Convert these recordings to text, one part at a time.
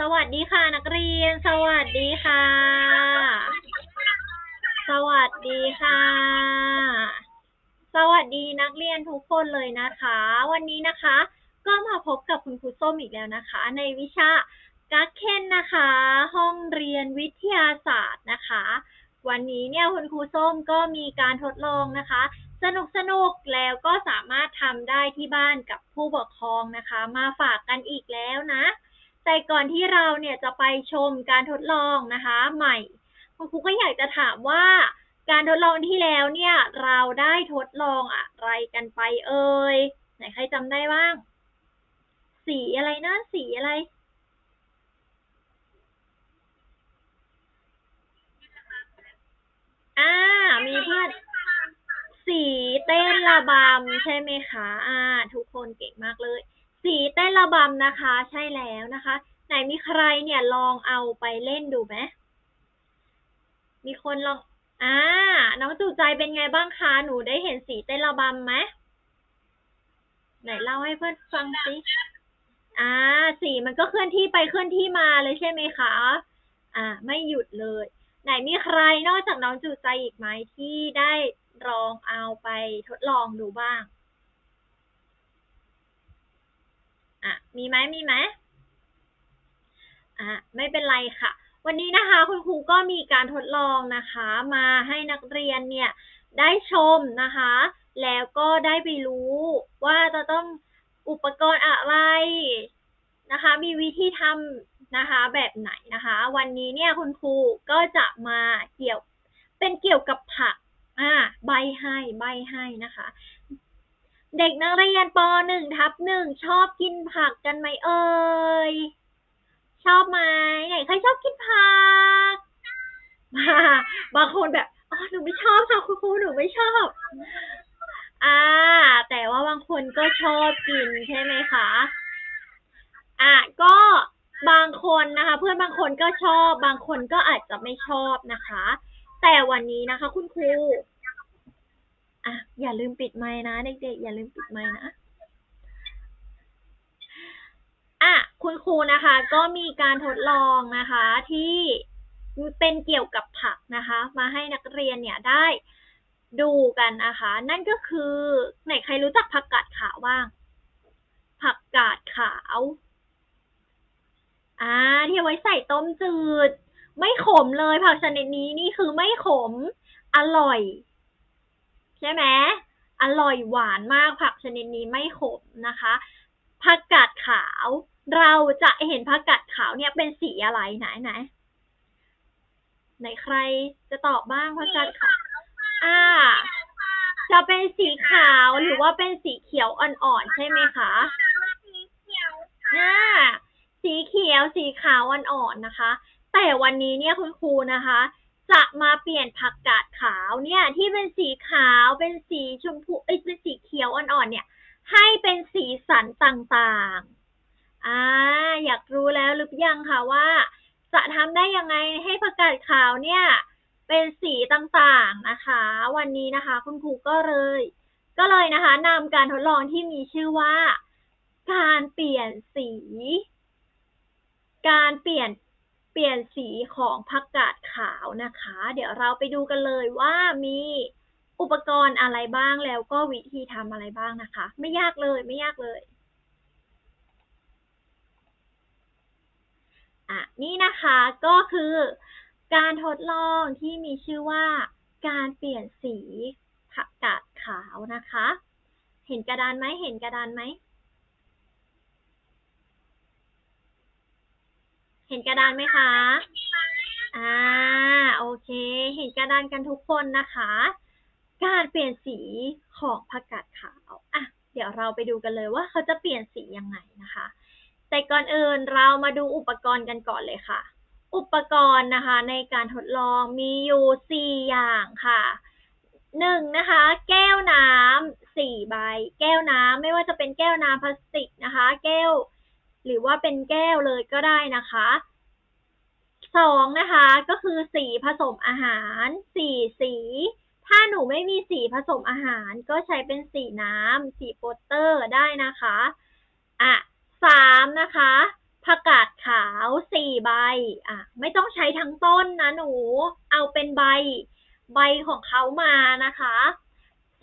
สวัสดีค่ะ นักเรียน สวัสดีค่ะ สวัสดีค่ะ สวัสดีนักเรียนทุกคนเลยนะคะ วันนี้นะคะ ก็มาพบกับคุณครูส้มอีกแล้วนะคะ ในวิชากักเคนนะคะ ห้องเรียนวิทยาศาสตร์นะคะ วันนี้เนี่ยคุณครูส้มก็มีการทดลองนะคะ สนุกสนุกแล้วก็สามารถทำได้ที่บ้านกับผู้ปกครองนะคะ มาฝากกันอีกแล้วนะ แต่ก่อนที่เราเนี่ยจะไปชมการทดลองนะคะ ใหม่คุณครูก็อยากจะถามว่า การทดลองที่แล้วเนี่ย เราได้ทดลองอะไรกันไปเอ่ยไหนใครจำได้บ้าง สีอะไรนะสีอะไรอ่ามีเพื่อนสีเต้นระบำใช่ไหมคะ อ่า ทุกคนเก่งมากเลย สีเต้นระบำนะคะ ใช่แล้วนะคะ ไหนมีใครเนี่ยลองเอาไปเล่นดูไหมมีคนลองอ่าน้องจูใจเป็นไงบ้างคะหนูได้เห็นสีเต้นระบำไหมไหนเล่าให้เพื่อนฟังสิอ่า สีมันก็เคลื่อนที่ไปเคลื่อนที่มาเลยใช่ไหมคะ อ่า ไม่หยุดเลย ไหนมีใครนอกจากน้องจูใจอีกไหมที่ได้ลองเอาไปทดลองดูบ้าง อะมีไหมมีไหมอะไม่เป็นไรค่ะ วันนี้นะคะคุณครูก็มีการทดลองนะคะ มาให้นักเรียนเนี่ยได้ชมนะคะ แล้วก็ได้ไปรู้ว่าจะต้องอุปกรณ์อะไรนะคะ มีวิธีทำนะคะแบบไหนนะคะ วันนี้เนี่ยคุณครูก็จะมาเกี่ยวเป็นเกี่ยวกับผักอ่าใบให้ใบให้นะคะ เด็กนักเรียนปหนึ่งทับหนึ่งชอบกินผักกันไหมเอ่ย ชอบไหมไหนใครชอบกินผักมาบางคนแบบอ๋อหนูไม่ชอบค่ะคุณครูหนูไม่ชอบ อ่า แต่ว่าบางคนก็ชอบกินใช่ไหมคะ อะก็บางคนนะคะ เพื่อนบางคนก็ชอบ บางคนก็อาจจะไม่ชอบนะคะ แต่วันนี้นะคะ คุณครู อะ อย่าลืมปิดไมค์นะเด็กๆ อย่าลืมปิดไมค์นะอะคุณครูนะคะ ก็มีการทดลองนะคะ ที่เป็นเกี่ยวกับผักนะคะ มาให้นักเรียนเนี่ยได้ดูกันนะคะ นั่นก็คือไหนใครรู้จักผักกาดขาวบ้าง ผักกาดขาวอ่าที่เอาไว้ใส่ต้มจืด ไม่ขมเลยผักชนิดนี้นี่คือไม่ขมอร่อย ใช่ไหมอร่อยหวานมากผักชนิดนี้ไม่ขมนะคะผักกาดขาว เราจะเห็นผักกาดขาวเนี่ยเป็นสีอะไรไหนไหนไหนใครจะตอบบ้างผักกาดขาวอ่า จะเป็นสีขาวหรือว่าเป็นสีเขียวอ่อนๆใช่ไหมคะอ่าสีเขียวสีขาวอ่อนๆนะคะ แต่วันนี้เนี่ยคุณครูนะคะ จะมาเปลี่ยนผักกาดขาวเนี่ยที่เป็นสีขาวเป็นสีชมพูเอ้ยเป็นสีเขียวอ่อนๆเนี่ย ให้เป็นสีสันต่างๆอ่าอยากรู้แล้วหรือยังคะว่า จะทำได้ยังไงให้ผักกาดขาวเนี่ยเป็นสีต่างๆนะคะ วันนี้นะคะ คุณครูก็เลย ก็เลยนะคะนำการทดลองที่มีชื่อว่า การเปลี่ยนสี การเปลี่ยน เปลี่ยนสีของผักกาดขาวนะคะ เดี๋ยวเราไปดูกันเลยว่ามีอุปกรณ์อะไรบ้างแล้วก็วิธีทำอะไรบ้างนะคะ ไม่ยากเลยไม่ยากเลยอะนี่นะคะก็คือการทดลองที่มีชื่อว่าการเปลี่ยนสีผักกาดขาวนะคะ เห็นกระดานไหมเห็นกระดานไหม เห็นกระดานไหมคะ อ่า โอเค เห็นกระดานกันทุกคนนะคะ การเปลี่ยนสีของผักกาดขาว อะ เดี๋ยวเราไปดูกันเลยว่าเขาจะเปลี่ยนสียังไงนะคะ แต่ก่อนอื่นเรามาดูอุปกรณ์กันก่อนเลยค่ะ อุปกรณ์นะคะในการทดลองมีอยู่สี่อย่างค่ะหนึ่งนะคะ แก้วน้ำสี่ใบ แก้วน้ำไม่ว่าจะเป็นแก้วน้ำพลาสติกนะคะ แก้ว หรือว่าเป็นแก้วเลยก็ได้นะคะสองนะคะก็คือสีผสมอาหารสี่สี ถ้าหนูไม่มีสีผสมอาหาร ก็ใช้เป็นสีน้ำสีโปสเตอร์ได้นะคะอะสามนะคะผักกาดขาวสี่ใบอะไม่ต้องใช้ทั้งต้นนะหนู เอาเป็นใบใบของเขามานะคะ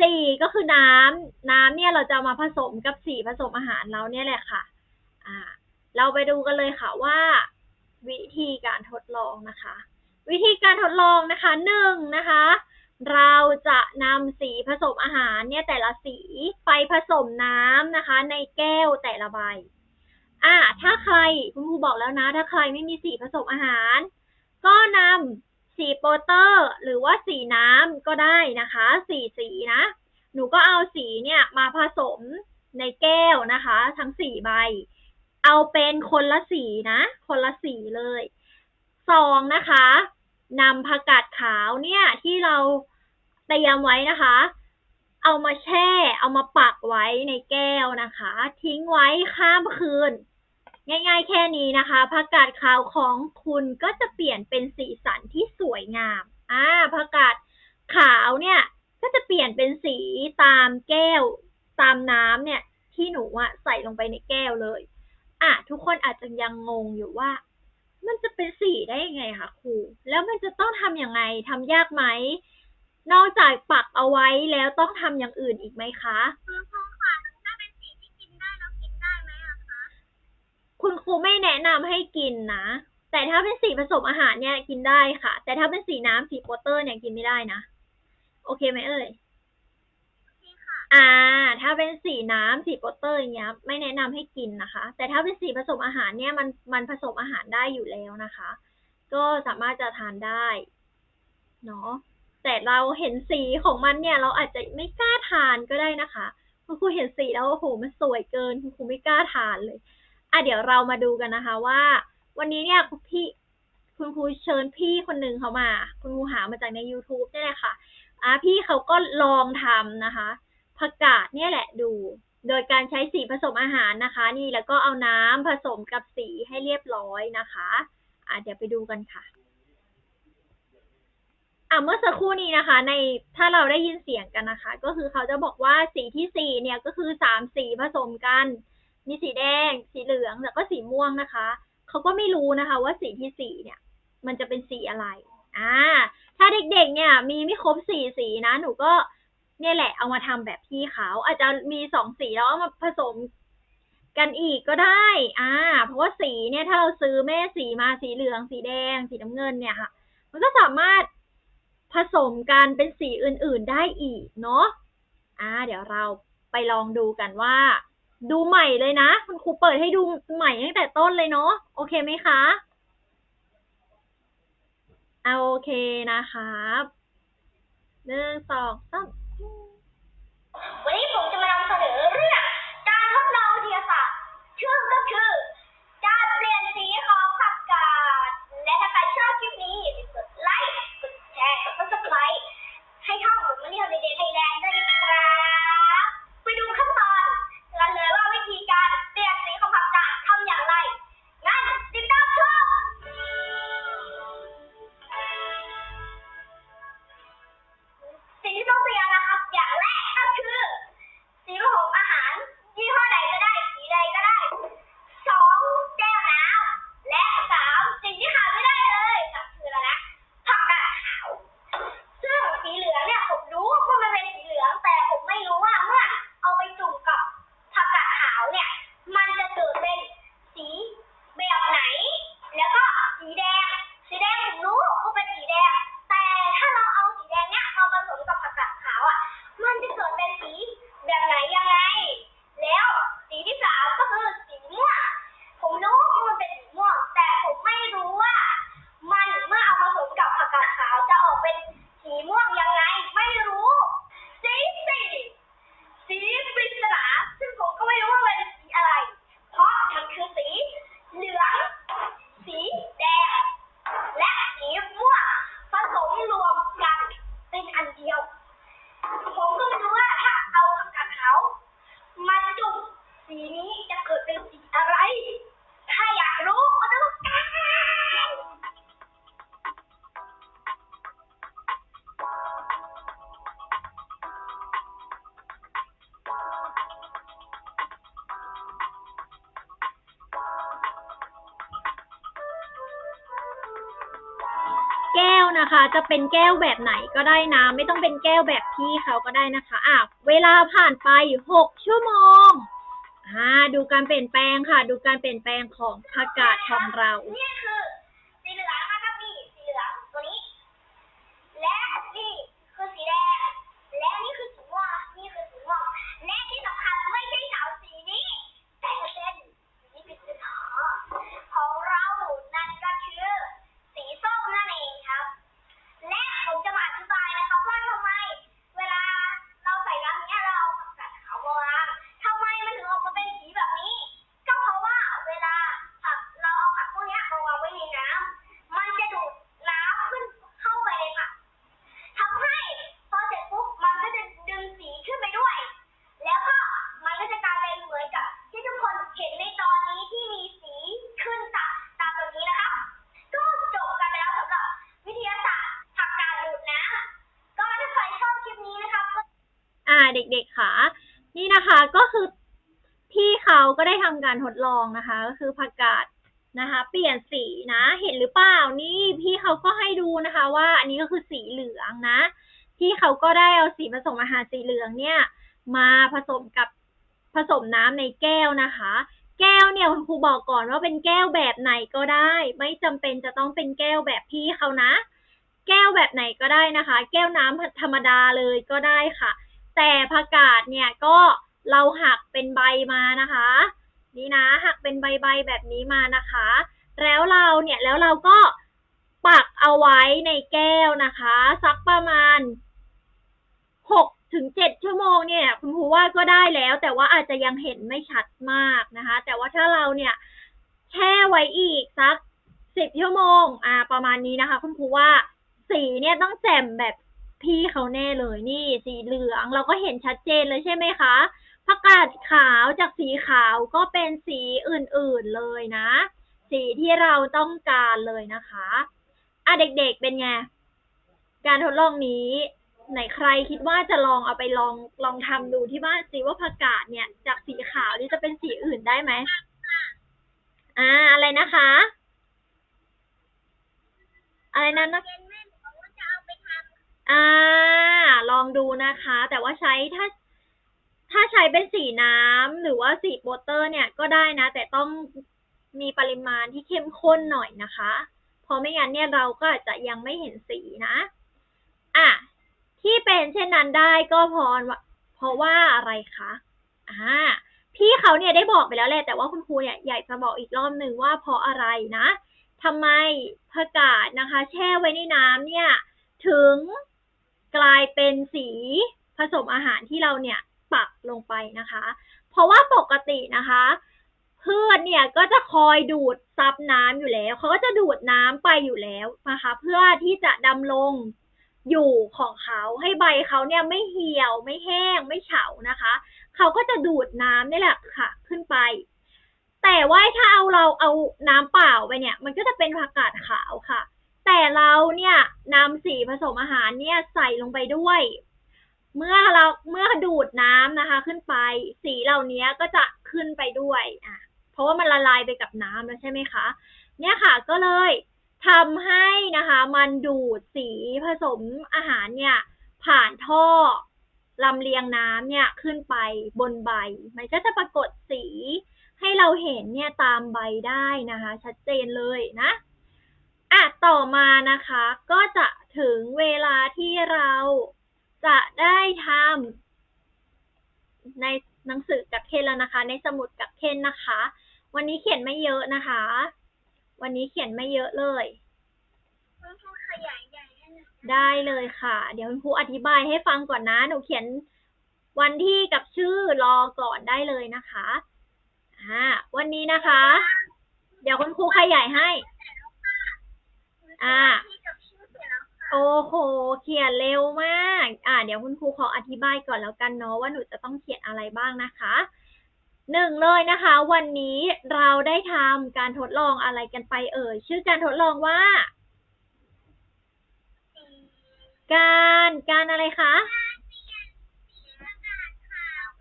สี่ก็คือน้ำน้ำเนี่ยเราจะมาผสมกับสีผสมอาหารเราเนี่ยแหละค่ะ เราไปดูกันเลยค่ะว่า วิธีการทดลองนะคะ วิธีการทดลองนะคะหนึ่งนะคะ เราจะนำสีผสมอาหารเนี่ยแต่ละสีไปผสมน้ำนะคะ ในแก้วแต่ละใบอ่าถ้าใครคุณครูบอกแล้วนะ ถ้าใครไม่มีสีผสมอาหาร ก็นำสีโปเตอร์ หรือว่าสีน้ำก็ได้นะคะสีสีนะ หนูก็เอาสีเนี่ยมาผสมในแก้วนะคะ ทั้งสี่ใบ เอาเป็นคนละสีนะ คนละสีเลยสองนะคะนำผักกาดขาวเนี่ยที่เราเตรียมไว้นะคะ เอามาแช่ เอามาปักไว้ในแก้วนะคะ ทิ้งไว้ข้ามคืน ง่ายๆแค่นี้นะคะผักกาดขาวของคุณก็จะเปลี่ยนเป็นสีสันที่สวยงามอ่าผักกาดขาวเนี่ยก็จะเปลี่ยนเป็นสีตามแก้ว ตามน้ำเนี่ย ที่หนูอะใส่ลงไปในแก้วเลย อะทุกคนอาจจะยังงงอยู่ว่า มันจะเป็นสีได้ยังไงคะครู แล้วมันจะต้องทำยังไงทำยากไหม นอกจากปักเอาไว้แล้วต้องทำอย่างอื่นอีกไหมคะ คุณครูค่ะถ้าเป็นสีที่กินได้เรากินได้ไหมอะคะ คุณครูไม่แนะนำให้กินนะ แต่ถ้าเป็นสีผสมอาหารเนี่ยกินได้ค่ะ แต่ถ้าเป็นสีน้ำสีโปสเตอร์เนี่ยกินไม่ได้นะ โอเคไหมเอ่ยนี่ค่ะ อ่า ถ้าเป็นสีน้ำสีโปสเตอร์อย่างเงี้ย ไม่แนะนำให้กินนะคะ แต่ถ้าเป็นสีผสมอาหารเนี่ยมันมันผสมอาหารได้อยู่แล้วนะคะ ก็สามารถจะทานได้เนาะแต่เราเห็นสีของมันเนี่ย เราอาจจะไม่กล้าทานก็ได้นะคะคุณครูเห็นสีแล้วโอ้โหมันสวยเกินคุณครูไม่กล้าทานเลย อะเดี๋ยวเรามาดูกันนะคะว่า วันนี้เนี่ยคุณพี่คุณครูเชิญพี่คนหนึ่งเขามา คุณครูหามาจากใน YouTube นี่แหละค่ะ อะพี่เขาก็ลองทำนะคะ ผักกาดเนี่ยแหละดู โดยการใช้สีผสมอาหารนะคะ นี่แล้วก็เอาน้ำผสมกับสีให้เรียบร้อยนะคะอะเดี๋ยวไปดูกันค่ะอะเมื่อสักครู่นี้นะคะ ในถ้าเราได้ยินเสียงกันนะคะ ก็คือเขาจะบอกว่าสีที่สี่เนี่ยก็คือสามสีผสมกัน มีสีแดง สีเหลืองแล้วก็สีม่วงนะคะเขาก็ไม่รู้นะคะ ว่าสีที่สี่เนี่ย มันจะเป็นสีอะไรอ่าถ้าเด็กๆเนี่ย มีไม่ครบสี่สีนะ หนูก็ เนี่ยแหละเอามาทำแบบพี่เขาอาจจะมีสองสีแล้วมาผสมกันอีกก็ได้ อ่า เพราะว่าสีเนี่ยถ้าเราซื้อแม่สีมาสีเหลืองสีแดง สีน้ำเงินเนี่ยค่ะ มันก็สามารถผสมกันเป็นสีอื่น ๆได้อีกเนาะ อ่า เดี๋ยวเราไปลองดูกันว่า ดูใหม่เลยนะ คุณครูเปิดให้ดูใหม่ตั้งแต่ต้นเลยเนาะ โอเคไหมคะเอาโอเคนะครับหนึ่งสองสาม วันนี้ผมจะมานำเสนอเรื่องการทดลองวิทยาศาสตร์ชื่อก็คือ การเปลี่ยนสีของผักกาด และถ้าใครชอบคลิปนี้อย่าลืมกดไลค์ กดแชร์ กด subscribe ให้ช่องผมมาเรียนในเดนไทยแลนด์ด้วยนะครับ ไปดูขั้นตอนกันเลย นะคะ จะเป็นแก้วแบบไหนก็ได้นะ ไม่ต้องเป็นแก้วแบบพี่เขาก็ได้นะคะอะเวลาผ่านไปหกชั่วโมงอ่าดูการเปลี่ยนแปลงค่ะ ดูการเปลี่ยนแปลงของผักกาดของเรา นี่คือสีเหลืองนะครับนี่สีเหลืองตัวนี้ และนี่คือสีแดง และนี่คือสีม่วงนี่คือสีม่วงและที่สำคัญไม่ใช่สาวสีนี้ แต่เป็นสีปริศนาของเรานั่นก็คือสีส้มนั่นเองครับ และผมจะมาอธิบายนะครับว่าทำไม เวลาเราใส่น้ำเนี้ยเราเอาผักกาดขาวมาวางทำไมมันถึงออกมาเป็นสีแบบนี้ ก็เพราะว่าเวลาผักเราเอาผักพวกเนี้ยมาวางไว้ในน้ำมันจะดูดน้ำขึ้นเข้าไปในผักทำให้พอเสร็จปุ๊บมันก็จะดึงสีขึ้นไปด้วย แล้วก็มันก็จะกลายเป็นเหมือนกับ ที่ทุกคนเห็นในตอนนี้ที่มีสีขึ้นตามตามแบบนี้นะครับ ก็จบกันไปแล้วสำหรับวิทยาศาสตร์ผักกาดดูดน้ำก็ถ้าใครชอบคลิปนี้นะครับก็ อ่าเด็กๆค่ะ นี่นะคะ ก็คือพี่เขาก็ได้ทำการทดลองนะคะ ก็คือผักกาดนะคะ เปลี่ยนสีนะ เห็นหรือเปล่านี่พี่เขาก็ให้ดูนะคะ ว่าอันนี้ก็คือสีเหลืองนะพี่เขาก็ได้เอาสีผสมอาหารสีเหลืองเนี่ย มาผสมกับผสมน้ำในแก้วนะคะ แก้วเนี่ยคุณครูบอกก่อนว่าเป็นแก้วแบบไหนก็ได้ ไม่จำเป็นจะต้องเป็นแก้วแบบพี่เขานะ แก้วแบบไหนก็ได้นะคะ แก้วน้ำธรรมดาเลยก็ได้ค่ะ แต่ผักกาดเนี่ยก็ เราหักเป็นใบมานะคะ นี่นะหักเป็นใบๆแบบนี้มานะคะ แล้วเราเนี่ยแล้วเราก็ปักเอาไว้ในแก้วนะคะ สักประมาณหกถึงเจ็ดชั่วโมงเนี่ย คุณครูว่าก็ได้แล้ว แต่ว่าอาจจะยังเห็นไม่ชัดมากนะคะ แต่ว่าถ้าเราเนี่ยแช่ไว้อีกสักสิบชั่วโมง อ่า ประมาณนี้นะคะ คุณครูว่าสีเนี่ยต้องแจ่มแบบพี่เขาแน่เลยนี่ สีเหลืองเราก็เห็นชัดเจนเลยใช่ไหมคะ ผักกาดขาวจากสีขาวก็เป็นสีอื่นๆเลยนะ สีที่เราต้องการเลยนะคะอะเด็กๆเป็นไง การทดลองนี้ ไหนใครคิดว่าจะลองเอาไปลองลองทำดูที่บ้านสิว่าผักกาดเนี่ย จากสีขาวนี่จะเป็นสีอื่นได้ไหมอ่าอะไรนะคะ อะไรนั้นนะเย็นแม่บอกว่าจะเอาไปทำอ่า ลองดูนะคะ แต่ว่าใช้ถ้า ถ้าใช้เป็นสีน้ำหรือว่าสีโปสเตอร์เนี่ยก็ได้นะ แต่ต้องมีปริมาณที่เข้มข้นหน่อยนะคะ เพราะไม่งั้นเนี่ยเราก็อาจจะยังไม่เห็นสีนะ อะ ที่เป็นเช่นนั้นได้ก็เพราะเพราะว่าอะไรคะ อ่า พี่เขาเนี่ยได้บอกไปแล้วแหละ แต่ว่าคุณครูเนี่ยอยากจะบอกอีกรอบหนึ่งว่าเพราะอะไรนะทำไมผักกาดนะคะ แช่ไว้ในน้ำเนี่ย ถึงกลายเป็นสีผสมอาหารที่เราเนี่ย ปักลงไปนะคะ เพราะว่าปกตินะคะพืชเนี่ยก็จะคอยดูดซับน้ำอยู่แล้วเขาก็จะดูดน้ำไปอยู่แล้วนะคะ เพื่อที่จะดำรงอยู่ของเขาให้ใบเขาเนี่ยไม่เหี่ยวไม่แห้งไม่เฉานะคะเขาก็จะดูดน้ำนี่แหละค่ะ ขึ้นไป แต่ว่าถ้าเอาเราเอาน้ำเปล่าไปเนี่ย มันก็จะเป็นผักกาดขาวค่ะ แต่เราเนี่ยนำสีผสมอาหารเนี่ยใส่ลงไปด้วย เมื่อเราเมื่อดูดน้ำนะคะ ขึ้นไป สีเหล่านี้ก็จะขึ้นไปด้วยอะเพราะว่ามันละลายไปกับน้ำแล้วใช่ไหมคะ เนี่ยค่ะก็เลยทำให้นะคะ มันดูดสีผสมอาหารเนี่ย ผ่านท่อลำเลียงน้ำเนี่ยขึ้นไปบนใบ มันก็จะปรากฏสีให้เราเห็นเนี่ยตามใบได้นะคะ ชัดเจนเลยนะอะต่อมานะคะ ก็จะถึงเวลาที่เรา จะได้ทำในหนังสือกับเคนแล้วนะคะ ในสมุดกับเคนนะคะ วันนี้เขียนไม่เยอะนะคะ วันนี้เขียนไม่เยอะเลยคุณครูขยายใหญ่ได้เลยค่ะ เดี๋ยวคุณครูอธิบายให้ฟังก่อนนะ หนูเขียนวันที่กับชื่อรอก่อนได้เลยนะคะอ่าวันนี้นะคะ เดี๋ยวคุณครูขยายให้ อ่า โอ้โห เขียนเร็วมาก อ่า เดี๋ยวคุณครูขออธิบายก่อนแล้วกันเนาะว่าหนูจะต้องเขียนอะไรบ้างนะคะ หนึ่งเลยนะคะ วันนี้เราได้ทำการทดลองอะไรกันไปเอ่ย ชื่อการทดลองว่า การการอะไรคะ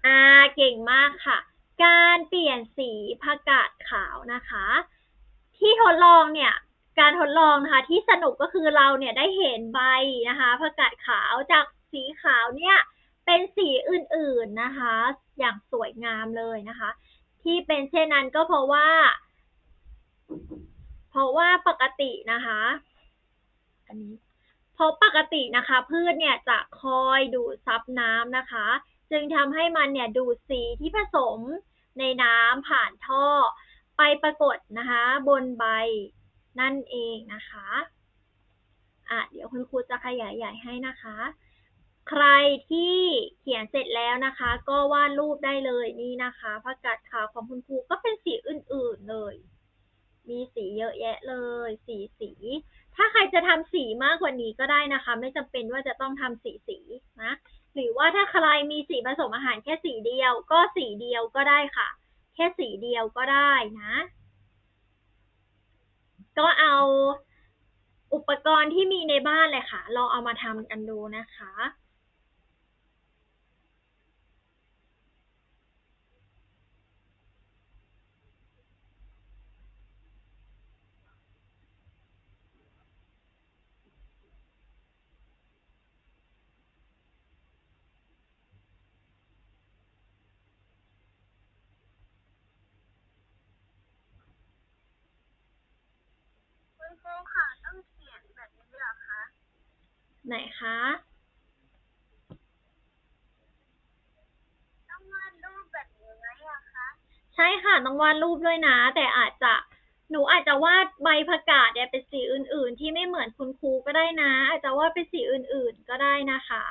อ่า เก่งมากค่ะ การเปลี่ยนสีผักกาดขาวนะคะ ที่ทดลองเนี่ย การทดลองนะคะ ที่สนุกก็คือเราเนี่ยได้เห็นใบนะคะผักกาดขาวจากสีขาวเนี่ยเป็นสีอื่นๆนะคะ อย่างสวยงามเลยนะคะ ที่เป็นเช่นนั้นก็เพราะว่า เพราะว่าปกตินะคะ อันนี้เพราะปกตินะคะ พืชเนี่ยจะคอยดูดซับน้ำนะคะ จึงทำให้มันเนี่ยดูดสีที่ผสมในน้ำผ่านท่อ ไปปรากฏนะคะ บนใบ นั่นเองนะคะอะเดี๋ยวคุณครูจะขยายใหญ่ให้นะคะ ใครที่เขียนเสร็จแล้วนะคะ ก็วาดรูปได้เลยนี่นะคะผักกาดขาวของคุณครูก็เป็นสีอื่นๆเลย มีสีเยอะแยะเลย สีสี ถ้าใครจะทำสีมากกว่านี้ก็ได้นะคะ ไม่จำเป็นว่าจะต้องทำสีสีนะหรือว่าถ้าใครมีสีผสมอาหารแค่สีเดียว ก็สีเดียวก็ได้ค่ะ แค่สีเดียวก็ได้นะ ก็เอาอุปกรณ์ที่มีในบ้านเลยค่ะ ลองเอามาทำกันดูนะคะ คุณครูค่ะต้องเขียนแบบนี้เหรอคะ ไหนคะต้องวาดรูปแบบนี้ไหมอะคะใช่ค่ะต้องวาดรูปด้วยนะ แต่อาจจะหนูอาจจะวาดใบผักกาดเนี่ยเป็นสีอื่น ๆ ที่ไม่เหมือนคุณครูก็ได้นะ อาจจะวาดเป็นสีอื่น ๆ ก็ได้นะคะ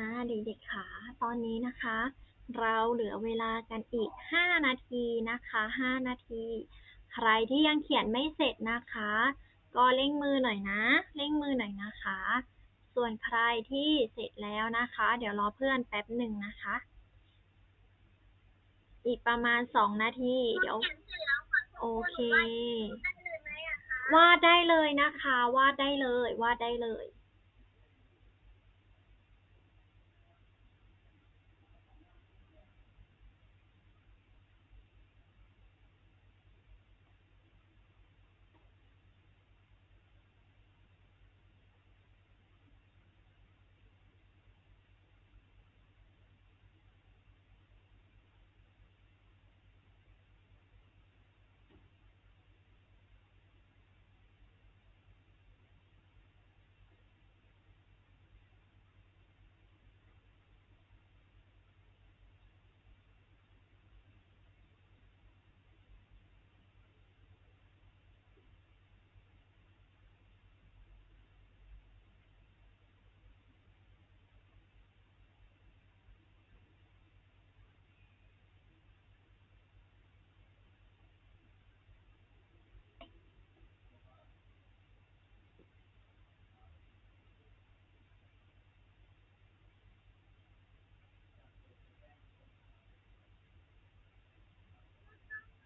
อ่าเด็กๆค่ะตอนนี้นะคะ เราเหลือเวลากันอีก 5 นาทีนะคะ 5 นาที ใครที่ยังเขียนไม่เสร็จนะคะ ก็เร่งมือหน่อยนะเร่งมือหน่อยนะคะ ส่วนใครที่เสร็จแล้วนะคะ เดี๋ยวรอเพื่อนแป๊บหนึ่งนะคะ อีกประมาณ 2 นาที เดี๋ยวโอเควาดได้เลยนะคะวาดได้เลยวาดได้เลย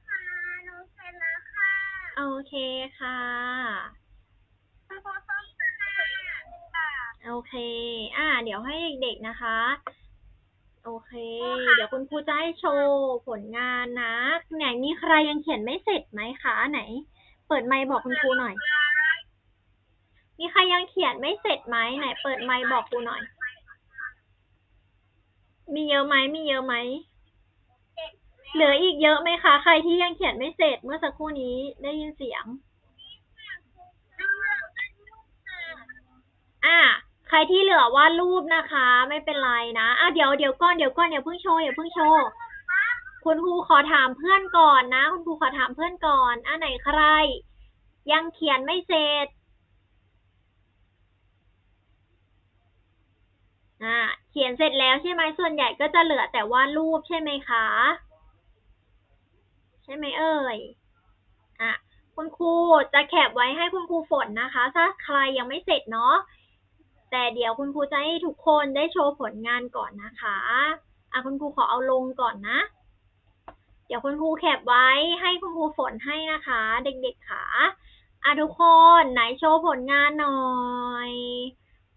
ค่ะหนูเสร็จแล้วค่ะ โอ เคค่ะคุณครูส้มค่ะค่ะ โอเค อ่า เดี๋ยวให้เด็กๆนะคะ โอเคครูคะเดี๋ยวคุณครูจะให้โชว์ผลงานนะ ไหนมีใครยังเขียนไม่เสร็จไหมคะ ไหน เปิดไมค์บอกคุณครูหน่อย มีใครยังเขียนไม่เสร็จไหมไหน เปิดไมค์บอกครูหน่อย มีเยอะไหมมีเยอะไหม เหลืออีกเยอะไหมคะ ใครที่ยังเขียนไม่เสร็จเมื่อสักครู่นี้ได้ยินเสียง อะใครที่เหลือวาดรูปนะคะ ไม่เป็นไรนะอะเดี๋ยวเดี๋ยวก่อนเดี๋ยวก่อนอย่าเพิ่งโชว์อย่าเพิ่งโชว์คุณครูขอถามเพื่อนก่อนนะ คุณครูขอถามเพื่อนก่อนอะไหนใคร ยังเขียนไม่เสร็จอ่าเขียนเสร็จแล้วใช่ไหมส่วนใหญ่ก็จะเหลือแต่วาดรูปใช่ไหมคะ ใช่ไหมเอ่ยอะคุณครูจะแคปไว้ให้คุณครูฝนนะคะ ถ้าใครยังไม่เสร็จเนาะแต่เดี๋ยวคุณครูจะให้ทุกคนได้โชว์ผลงานก่อนนะคะอะคุณครูขอเอาลงก่อนนะ เดี๋ยวคุณครูแคปไว้ให้คุณครูฝนให้นะคะ เด็กๆค่ะอะทุกคนไหนโชว์ผลงานหน่อย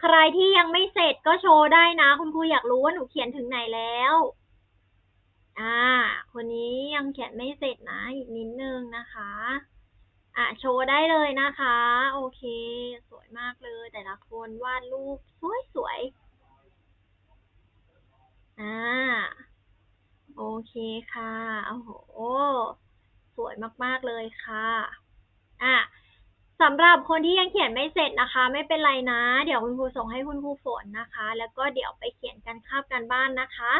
ใครที่ยังไม่เสร็จก็โชว์ได้นะ คุณครูอยากรู้ว่าหนูเขียนถึงไหนแล้ว อ่า คนนี้ยังเขียนไม่เสร็จนะ อีกนิดนึงนะคะ อะโชว์ได้เลยนะคะ โอเค สวยมากเลย แต่ละคนวาดรูปสวยสวยอ่า โอเคค่ะ โอ้โห สวยมาก ๆ เลยค่ะ อะสำหรับคนที่ยังเขียนไม่เสร็จนะคะ ไม่เป็นไรนะ เดี๋ยวคุณครูส่งให้คุณครูฝนนะคะ แล้วก็เดี๋ยวไปเขียนกันคาบกันบ้านนะคะ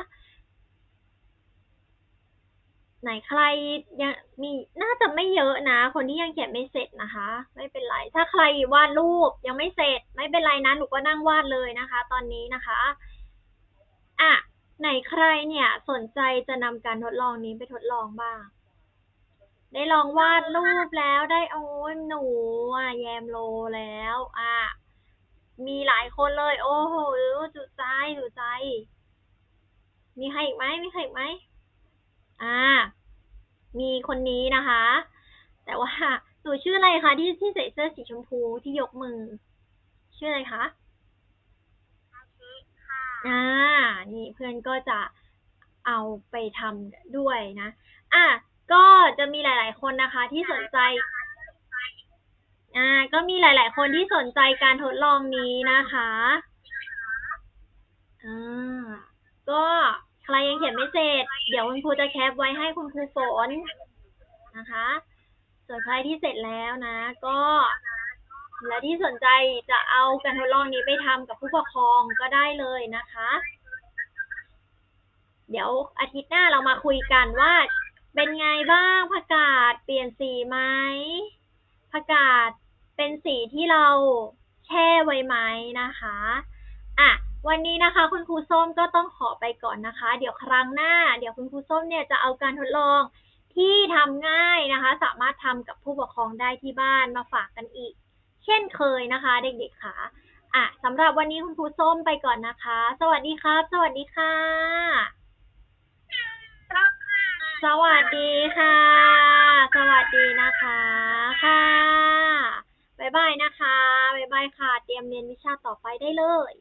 ไหนใครยังมีน่าจะไม่เยอะนะ คนที่ยังเขียนไม่เสร็จนะคะ ไม่เป็นไร ถ้าใครวาดรูปยังไม่เสร็จ ไม่เป็นไรนะหนูก็นั่งวาดเลยนะคะ ตอนนี้นะคะอะไหนใครเนี่ยสนใจจะนำการทดลองนี้ไปทดลองบ้าง ได้ลองวาดรูปแล้วได้โอ้ยหนูอะแยมโลแล้วอะมีหลายคนเลย โอ้โหจุใจจุใจ มีใครอีกไหมมีใครอีกไหม อ่า มีคนนี้นะคะ แต่ว่าหนูชื่ออะไรคะที่ที่ใส่เสื้อสีชมพูที่ยกมือ ชื่ออะไรคะอาชิค่ะอ่า นี่เพื่อนก็จะเอาไปทำด้วยนะ อะ ก็จะมีหลาย ๆ คนนะคะ ที่สนใจ อ่า ก็มีหลาย ๆ คนที่สนใจการทดลองนี้นะคะ อ่า ก็ ใครยังเขียนไม่เสร็จ เดี๋ยวคุณครูจะแคปไว้ให้คุณครูฝนนะคะ ส่วนใครที่เสร็จแล้วนะ ก็ และที่สนใจจะเอาการทดลองนี้ไปทำกับผู้ปกครองก็ได้เลยนะคะ เดี๋ยวอาทิตย์หน้าเรามาคุยกันว่า เป็นไงบ้างผักกาดเปลี่ยนสีไหมผักกาดเป็นสีที่เราแช่ไว้ไหมนะคะ อะ วันนี้นะคะ คุณครูส้มก็ต้องขอไปก่อนนะคะ เดี๋ยวครั้งหน้า เดี๋ยวคุณครูส้มเนี่ยจะเอาการทดลองที่ทำง่ายนะคะ สามารถทำกับผู้ปกครองได้ที่บ้านมาฝากกันอีก เช่นเคยนะคะ เด็กๆค่ะอะสำหรับวันนี้คุณครูส้มไปก่อนนะคะ สวัสดีครับ สวัสดีค่ะ สวัสดีค่ะ สวัสดีนะคะค่ะบ๊ายบายนะคะบ๊ายบายค่ะ เตรียมเรียนวิชาต่อไปได้เลย